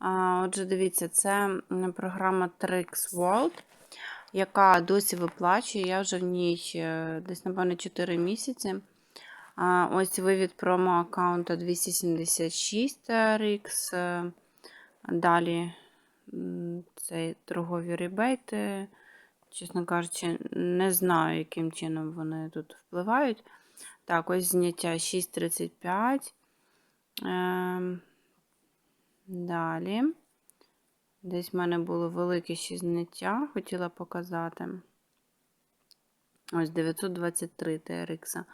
Отже, дивіться, це програма Trix World, яка досі виплачує. Я вже в ній е, десь, напевно, 4 місяці. Ось вивід промо-аккаунта 276 RX. е, Далі це торгові ребейти. Чесно кажучи, не знаю, яким чином вони тут впливають. Так, ось зняття 6,35. Далі. Десь в мене було велике ще зняття, хотіла показати. Ось 923 TRX.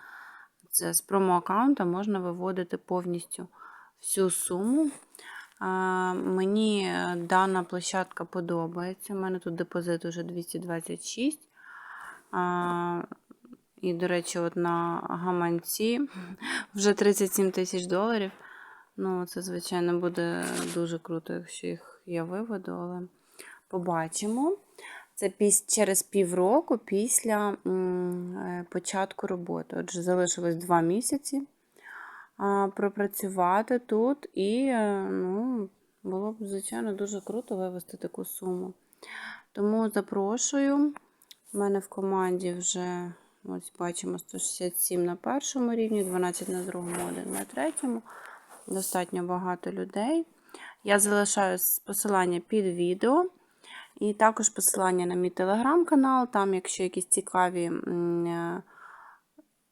Це з промо-аккаунта можна виводити повністю всю суму. Мені дана площадка подобається. У мене тут депозит уже 226. І, до речі, от на гаманці вже 37 тисяч доларів. Ну, це, звичайно, буде дуже круто, якщо їх я виведу, але побачимо. Це піс- через півроку після е, початку роботи. Отже, залишилось два місяці пропрацювати тут, і е, ну, було б, звичайно, дуже круто вивести таку суму. Тому запрошую. У мене в команді вже ось бачимо 167 на першому рівні, 12 на другому, 1 на третьому. Достатньо багато людей. Я залишаю посилання під відео. І також посилання на мій телеграм-канал. Там, якщо якісь цікаві е,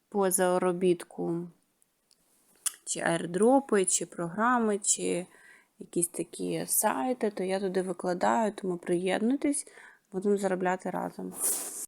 по заробітку, чи аірдропи, чи програми, чи якісь такі сайти, то я туди викладаю, тому приєднуйтесь, будемо заробляти разом.